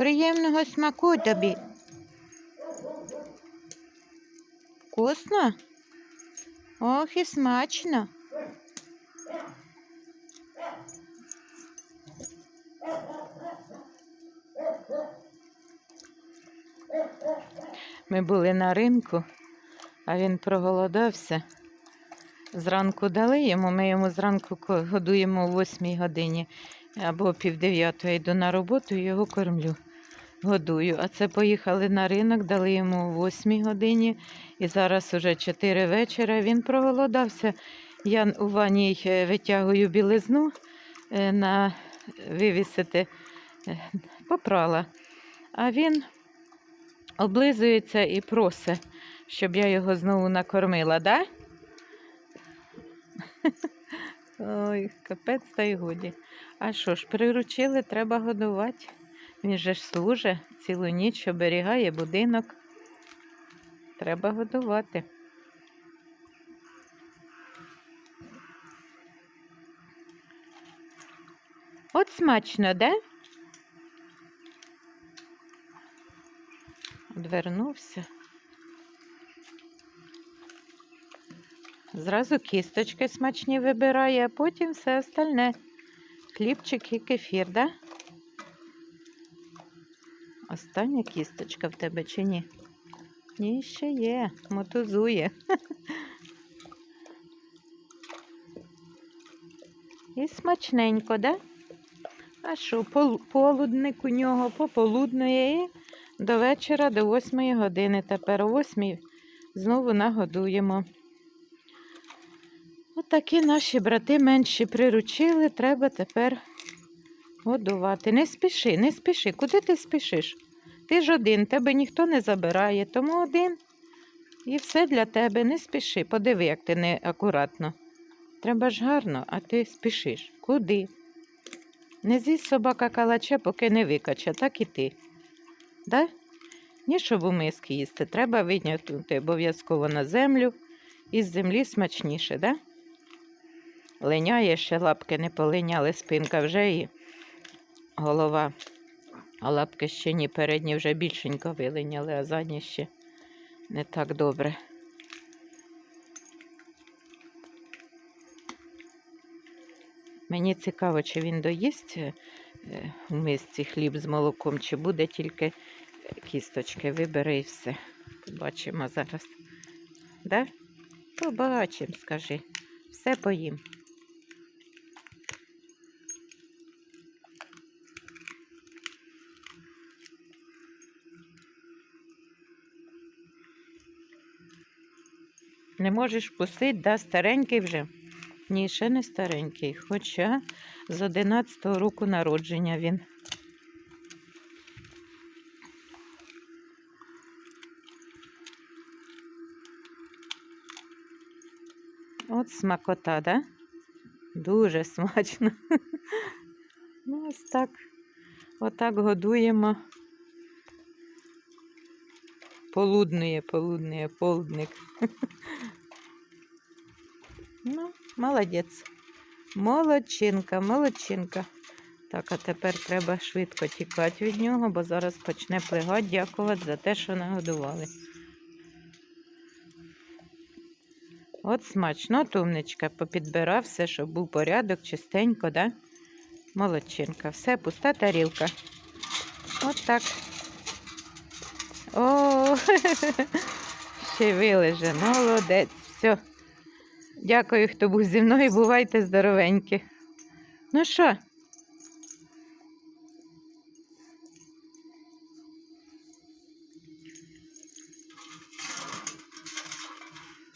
Приємного смаку тобі. Вкусно? Ох, і смачно. Ми були на ринку, а він проголодався. Зранку дали йому, ми йому зранку годуємо о 8 годині або пів дев'ятої йду на роботу і його кормлю. Годую. А це поїхали на ринок, дали йому о 8 годині і зараз уже 4 вечора. Він проголодався. Я у ванні е, витягую білизну е, на вивісити, е, попрала. А він облизується і просить, щоб я його знову накормила, да? Ой, капець та й годі. А що ж, приручили, треба годувати. Він же ж служить цілу ніч, оберігає будинок. Треба годувати. От смачно, де? Одвернувся. Зразу кісточки смачні вибирає, а потім все остальне. Хлібчик і кефір, да? Остання кісточка в тебе чи ні? Ні, ще є, мотузує. І смачненько, да? А що, пол- полудник у нього пополуднує і до вечора, до 8 години. Тепер о 8 знову нагодуємо. Отакі наші брати менші приручили, треба тепер годувати. Не спіши, не спіши. Куди ти спішиш? Ти ж один, тебе ніхто не забирає, тому один. І все для тебе, не спіши. Подиви, як ти неакуратно. Треба ж гарно, а ти спішиш. Куди? Не з'їсть собака калача, поки не викаче, так і ти. Да? Ні, щоб у миски їсти, треба виняти обов'язково на землю. Із землі смачніше, да? Линяє ще лапки не полиняли, спинка вже і голова. А лапки ще ні, передні вже більшенько вилиняли, а задні ще не так добре. Мені цікаво, чи він доїсть е, у мисці хліб з молоком, чи буде тільки кісточки. Вибери і все. Побачимо зараз. Да? Побачимо, скажи. Все поїм. Не можеш пустити, да, старенький вже. Ні, ще не старенький, хоча з 11-го року народження він. От смакота, да? Дуже смачно. Ну, ось так. Отак годуємо. Полуднує, полуднує, полдник. Ну, молодець. Молодчинка, молодчинка. Так, а тепер треба швидко тікати від нього, бо зараз почне плигати, дякувати за те, що нагодували. От смачно, тумничка, попідбирав все, щоб був порядок, чистенько, да? Молодчинка. Все, пуста тарілка. От так. О, ще вилеже, молодець. Все. Дякую, хто був зі мною. Бувайте здоровенькі. Ну що,